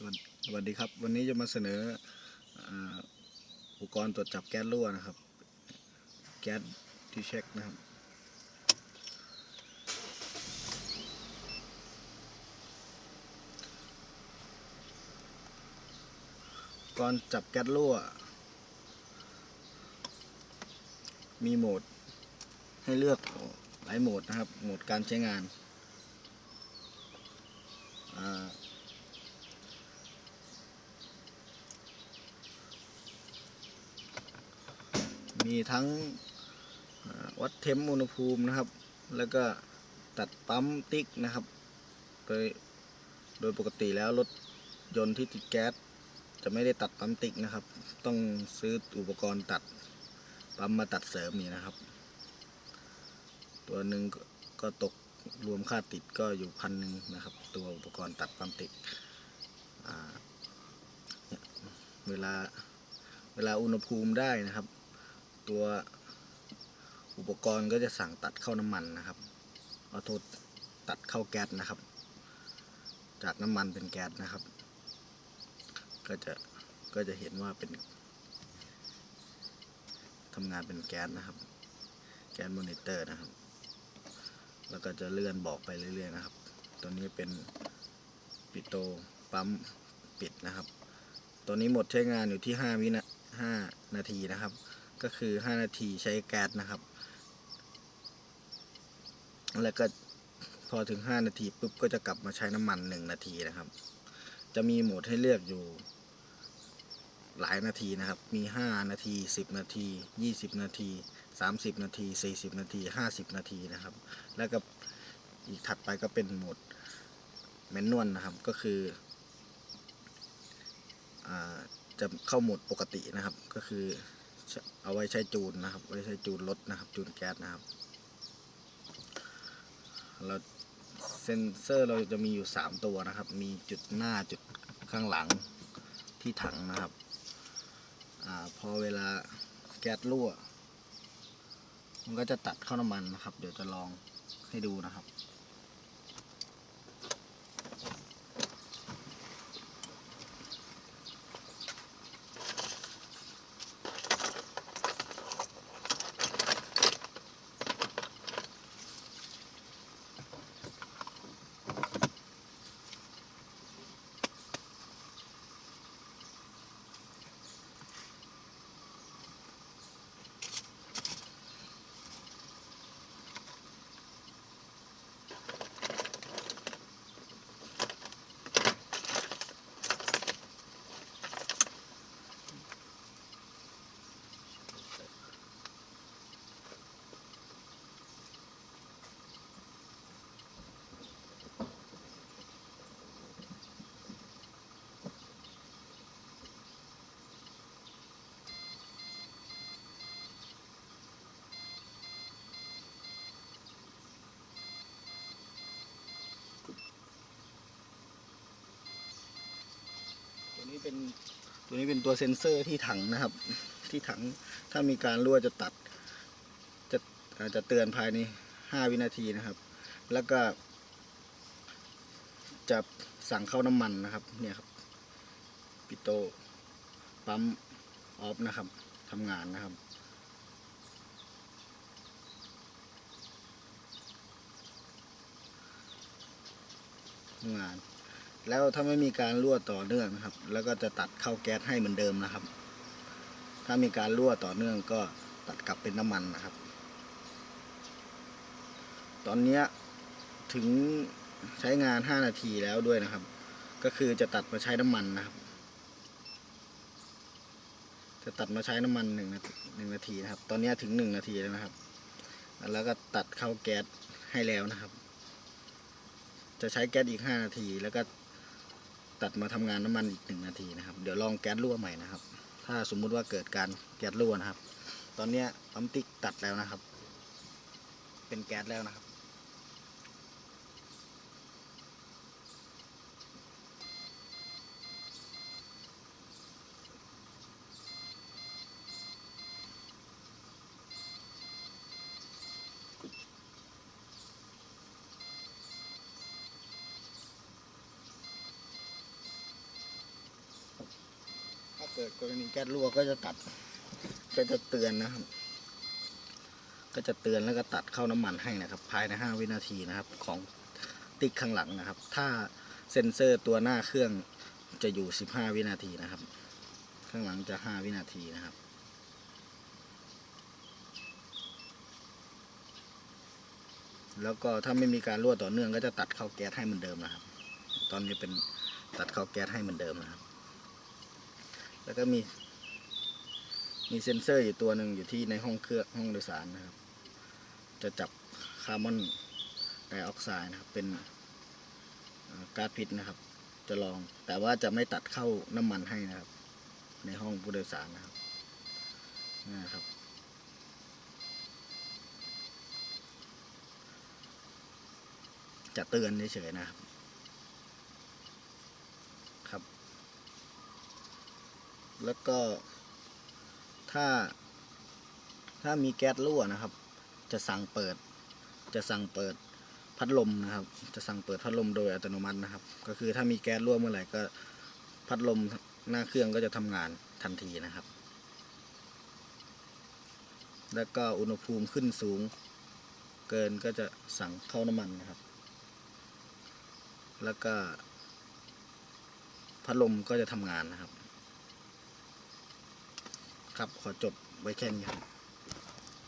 สวัสสวัสดีครับ วันนี้จะมาเสนออุปกรณ์ตรวจจับแก๊สรั่วนะครับ แก๊สที่เช็คนะครับอุปกรณ์จับแก๊สรั่ว มีโหมดให้เลือกหลายโหมดนะครับ โหมดการใช้งานอ่า มีทั้งวัดเทมอุณหภูมินะครับ แล้วก็ตัดปั๊มติ๊กนะครับ โดยโดยปกติแล้วรถยนต์ที่ติดแก๊สจะไม่ได้ตัดปั๊มติ๊กนะครับ ต้องซื้ออุปกรณ์ตัดปั๊มมาตัดเสริมนี่นะครับ ตัวหนึ่งก็ตกรวมค่าติดก็อยู่พันหนึ่งนะครับ ตัวอุปกรณ์ตัดปั๊มติ๊กเวลาเวลาอุณหภูมิได้นะครับ ตัวอุปกรณ์ก็จะสั่งตัดเข้าน้ำมันนะครับเอาโทษตัดเข้าแก๊สนะครับ จากน้ำมันเป็นแก๊สนะครับ ก็จะก็จะเห็นว่าเป็นทำงานเป็นแก๊สนะครับ แก๊สมอนิเตอร์นะครับ แล้วก็จะเลื่อนบอกไปเรื่อยๆนะครับ ตัวนี้เป็นปิโตปั๊มปิดนะครับ ตัวนี้หมดใช้งานอยู่ที่ 5 วินา5นาทีนะครับ ก็คือ 5 นาทีใช้แก๊สนะครับ แล้วก็พอถึง 5 นาทีปุ๊บก็จะกลับมาใช้น้ำมัน 1 นาทีนะครับ จะมีโหมดให้เลือกอยู่หลายนาทีนะครับ มี 5 นาที 10 นาที 20 นาที 30 นาที 40 นาที 50 นาทีนะครับ แล้วก็อีกถัดไปก็เป็นโหมดแมนนวลนะครับ ก็คืออจะเข้าโหมดปกตินะครับ ก็คือ เอาไว้ใช้จูนนะครับ ไว้ใช้จูนรถนะครับ จูนแก๊สนะครับ เราเซนเซอร์เราจะมีอยู่ 3 ตัวนะครับ มีจุดหน้าจุดข้างหลังที่ถังนะครับอพอเวลาแก๊สรั่ว มันก็จะตัดเข้าน้ำมันนะครับ เดี๋ยวจะลองให้ดูนะครับ นี้เป็นตัวนี้เป็นตัวเซ็นเซอร์ที่ถังนะครับ ที่ถังถ้ามีการรั่วจะตัด จะจจะเตือนภายใน 5 วินาทีนะครับ แล้วก็ จะสั่งเข้าน้ำมันนะครับ เนี่ยครับปิโตปั๊มออฟนะครับทำงานนะครับทำงาน แล้วถ้าไม่มีการรั่วต่อเนื่องนะครับ แล้วก็จะตัดเข้าแก๊สให้เหมือนเดิมนะครับ ถ้ามีการรั่วต่อเนื่องก็ตัดกลับเป็นน้ำมันนะครับ ตอนนี้ถึงใช้งาน 5 นาทีแล้วด้วยนะครับ ก็คือจะตัดมาใช้น้ำมันนะครับ จะตัดมาใช้น้ำมันหนึ่งนาทีหนึ่งนาทีนะครับ ตอนนี้ถึงหนึ่งนาทีแล้วนะครับ แล้วก็ตัดเข้าแก๊สให้แล้วนะครับ จะใช้แก๊สอีก 5 นาทีแล้วก็ ตัดมาทำงานน้ำมันอีกหนึ่งนาทีนะครับ เดี๋ยวลองแก๊สรั่วใหม่นะครับ ถ้าสมมุติว่าเกิดการแก๊สรั่วนะครับ ตอนนี้ยปั๊มติ๊กตัดแล้วนะครับ เป็นแก๊สแล้วนะครับ เกิดกรณีแก๊สรั่วก็จะตัด ก็จะเตือนนะครับ ก็จะเตือนแล้วก็ตัดเข้าน้ำมันให้นะครับ ภายใน 5 วินาทีนะครับ ของติ๊กข้างหลังนะครับ ถ้าเซ็นเซอร์ตัวหน้าเครื่องจะอยู่ 15 วินาทีนะครับ ข้างหลังจะ 5 วินาทีนะครับแล้วก็ถ้าไม่มีการรั่วต่อเนื่องก็จะตัดเข้าแก๊สให้เหมือนเดิมนะครับ ตอนนี้เป็นตัดเข้าแก๊สให้เหมือนเดิมนะครับ แล้วก็มีมีเซ็นเซอร์อยู่ตัวหนึ่งอยู่ที่ในห้องเครื่องห้องโดยสารนะครับ จะจับคาร์บอนไดออกไซด์นะครับ เป็นก๊าซพิษนะครับ จะลอง แต่ว่าจะไม่ตัดเข้าน้ำมันให้นะครับ ในห้องผู้โดยสารนะครับนะครับ จะเตือนเฉยๆนะครับ แล้วก็ ถ้า ถ้ามีแก๊สรั่วนะครับ จะสั่งเปิด จะสั่งเปิดพัดลมนะครับ จะสั่งเปิดพัดลมโดยอัตโนมัตินะครับ ก็คือถ้ามีแก๊สรั่วเมื่อไหร่ก็พัดลมหน้าเครื่องก็จะทำงานทันทีนะครับ แล้วก็อุณหภูมิขึ้นสูง เกินก็จะสั่งเข้าน้ำมันนะครับ แล้วก็พัดลมก็จะทำงานนะครับ ครับ ขอจบไว้แค่นี้ครับ